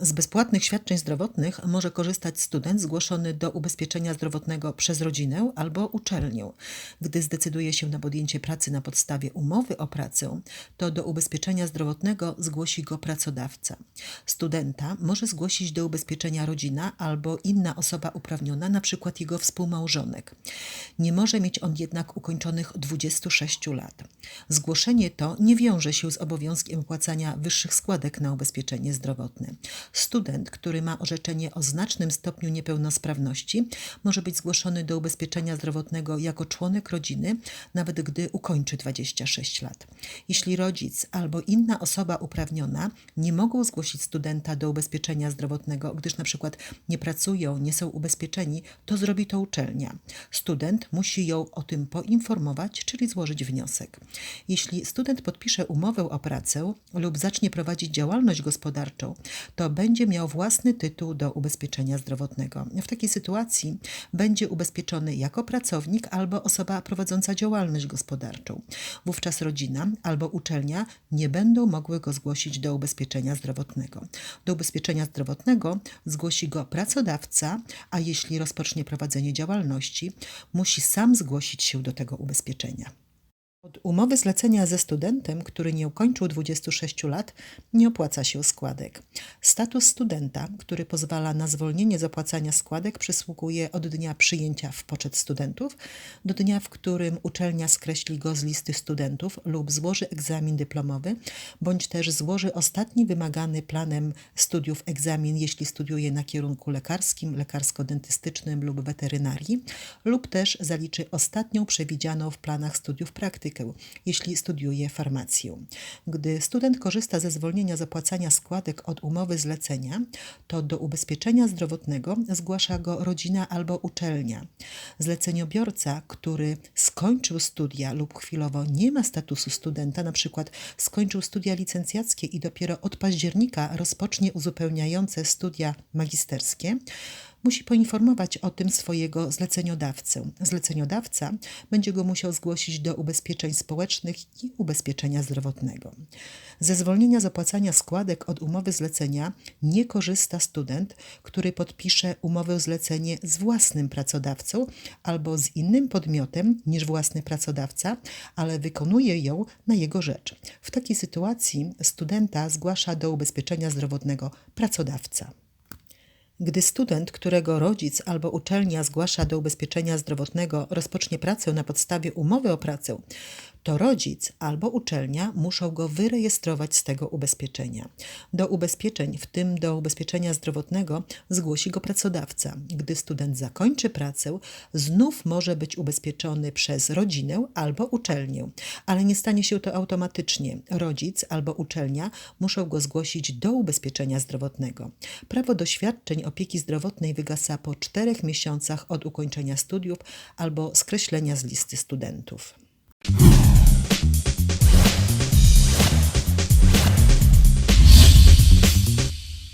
Z bezpłatnych świadczeń zdrowotnych może korzystać student zgłoszony do ubezpieczenia zdrowotnego przez rodzinę albo uczelnię. Gdy zdecyduje się na podjęcie pracy na podstawie umowy o pracę, to do ubezpieczenia zdrowotnego zgłosi go pracodawca. Studenta może zgłosić do ubezpieczenia rodzina albo inna osoba uprawniona, np. jego współmałżonek. Nie może mieć on jednak ukończonych 26 lat. Zgłoszenie to nie wiąże się z obowiązkiem płacania wyższych składek na ubezpieczenie zdrowotne. Student, który ma orzeczenie o znacznym stopniu niepełnosprawności, może być zgłoszony do ubezpieczenia zdrowotnego jako członek rodziny, nawet gdy ukończy 26 lat. Jeśli rodzic albo inna osoba uprawniona nie mogą zgłosić studenta do ubezpieczenia zdrowotnego, gdyż na przykład nie pracują, nie są ubezpieczeni, to zrobi to uczelnia. Student musi ją o tym poinformować, czyli złożyć wniosek. Jeśli student podpisze umowę o pracę lub zacznie prowadzić działalność gospodarczą, to będzie miał własny tytuł do ubezpieczenia zdrowotnego. W takiej sytuacji będzie ubezpieczony jako pracownik albo osoba prowadząca działalność gospodarczą. Wówczas rodzina albo uczelnia nie będą mogły go zgłosić do ubezpieczenia zdrowotnego. Do ubezpieczenia zdrowotnego zgłosi go pracodawca, a jeśli rozpocznie prowadzenie działalności, musi sam zgłosić się do tego ubezpieczenia. Od umowy zlecenia ze studentem, który nie ukończył 26 lat, nie opłaca się składek. Status studenta, który pozwala na zwolnienie z opłacania składek, przysługuje od dnia przyjęcia w poczet studentów do dnia, w którym uczelnia skreśli go z listy studentów lub złoży egzamin dyplomowy, bądź też złoży ostatni wymagany planem studiów egzamin, jeśli studiuje na kierunku lekarskim, lekarsko-dentystycznym lub weterynarii, lub też zaliczy ostatnią przewidzianą w planach studiów jeśli studiuje farmację. Gdy student korzysta ze zwolnienia z opłacania składek od umowy zlecenia, to do ubezpieczenia zdrowotnego zgłasza go rodzina albo uczelnia. Zleceniobiorca, który skończył studia lub chwilowo nie ma statusu studenta, przykład skończył studia licencjackie i dopiero od października rozpocznie uzupełniające studia magisterskie, musi poinformować o tym swojego zleceniodawcę. Zleceniodawca będzie go musiał zgłosić do ubezpieczeń społecznych i ubezpieczenia zdrowotnego. Ze zwolnienia z opłacania składek od umowy zlecenia nie korzysta student, który podpisze umowę zlecenie z własnym pracodawcą albo z innym podmiotem niż własny pracodawca, ale wykonuje ją na jego rzecz. W takiej sytuacji studenta zgłasza do ubezpieczenia zdrowotnego pracodawca. Gdy student, którego rodzic albo uczelnia zgłasza do ubezpieczenia zdrowotnego, rozpocznie pracę na podstawie umowy o pracę, to rodzic albo uczelnia muszą go wyrejestrować z tego ubezpieczenia. Do ubezpieczeń, w tym do ubezpieczenia zdrowotnego, zgłosi go pracodawca. Gdy student zakończy pracę, znów może być ubezpieczony przez rodzinę albo uczelnię, ale nie stanie się to automatycznie. Rodzic albo uczelnia muszą go zgłosić do ubezpieczenia zdrowotnego. Prawo do świadczeń opieki zdrowotnej wygasa po czterech miesiącach od ukończenia studiów albo skreślenia z listy studentów.